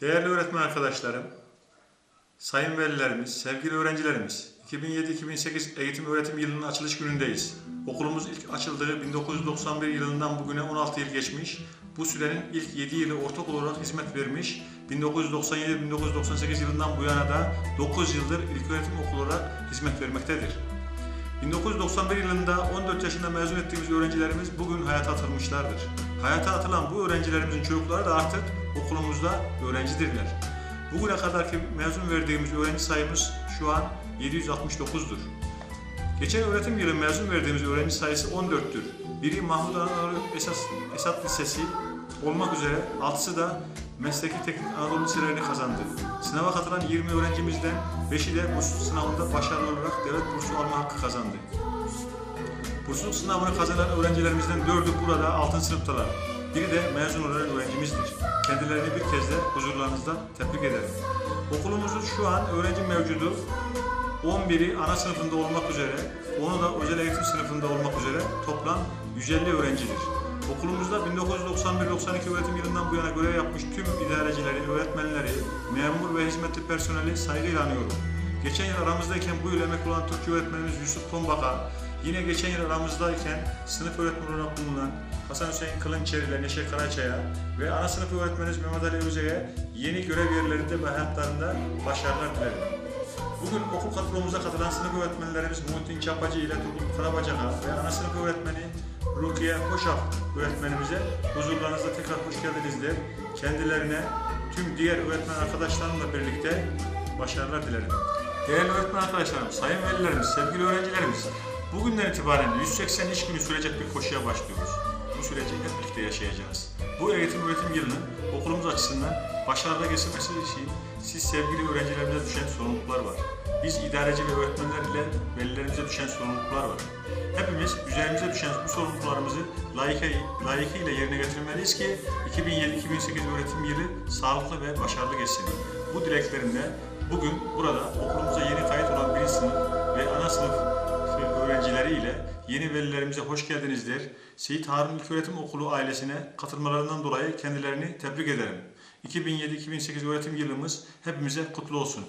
Değerli öğretmen arkadaşlarım, sayın velilerimiz, sevgili öğrencilerimiz, 2007-2008 eğitim öğretim yılının açılış günündeyiz. Okulumuz ilk açıldığı 1991 yılından bugüne 16 yıl geçmiş. Bu sürenin ilk 7 yılı ortaokul olarak hizmet vermiş. 1997-1998 yılından bu yana da 9 yıldır ilköğretim okulu olarak hizmet vermektedir. 1991 yılında 14 yaşında mezun ettiğimiz öğrencilerimiz bugün hayata atılmışlardır. Hayata atılan bu öğrencilerimizin çocukları da artık okulumuzda öğrencidirler. Bugüne kadarki mezun verdiğimiz öğrenci sayımız şu an 769'dur. Geçen öğretim yılı mezun verdiğimiz öğrenci sayısı 14'tür. Biri Mahmut Anadolu Esat Lisesi olmak üzere altısı da Mesleki Teknik Anadolu Liselerini kazandı. Sınava katılan 20 öğrencimizden 5'i de burs sınavında başarılı olarak devlet bursu alma hakkı kazandı. Bursluluk sınavını kazanan öğrencilerimizden 4'ü burada altın sınıftalar. Biri de mezun olan öğrencimizdir. Kendilerini bir kez de huzurlarınızda tebrik ederim. Okulumuzun şu an öğrenci mevcudu 11'i ana sınıfında olmak üzere, onu da özel eğitim sınıfında olmak üzere toplam 150 öğrencidir. Okulumuzda 1991-92 öğretim yılından bu yana görev yapmış tüm idarecileri, öğretmenleri, memur ve hizmetli personeli saygıyla anıyorum. Geçen yıl aramızdayken bu yıl emekli olan Türkçe öğretmenimiz Yusuf Tombak'a, yine geçen yıl aramızdayken sınıf öğretmeni olarak bulunan Hasan Hüseyin Kılınçeri ile Neşe Karaçay'a ve ana sınıf öğretmenimiz Mehmet Ali Öze'ye yeni görev yerlerinde ve hayatlarında başarılar dilerim. Bugün okul kadromuza katılan sınıf öğretmenlerimiz Muhittin Çapacı ile Turgut Karabacak'a ve ana sınıf öğretmeni Rukiye Hoşaf öğretmenimize huzurlarınızda tekrar hoş geldiniz der. Kendilerine tüm diğer öğretmen arkadaşlarımla birlikte başarılar dilerim. Değerli öğretmen arkadaşlarım, sayın velilerimiz, sevgili öğrencilerimiz, bugünden itibaren 180 iş günü sürecek bir koşuya başlıyoruz. Bu süreci hep birlikte yaşayacağız. Bu eğitim öğretim yılının okulumuz açısından başarıda geçirmesi için siz sevgili öğrencilerimize düşen sorumluluklar var. Biz idareci ve öğretmenler ile velilerimize düşen sorumluluklar var. Hepimiz üzerimize düşen bu sorumluluklarımızı layıkıyla, yerine getirmeliyiz ki 2007-2008 öğretim yılı sağlıklı ve başarılı geçsin. Bu dileklerimle bugün burada okulumuza yeni yeni velilerimize hoş geldiniz der. Seyit Harun İlköğretim Okulu ailesine katılmalarından dolayı kendilerini tebrik ederim. 2007-2008 öğretim yılımız hepimize kutlu olsun.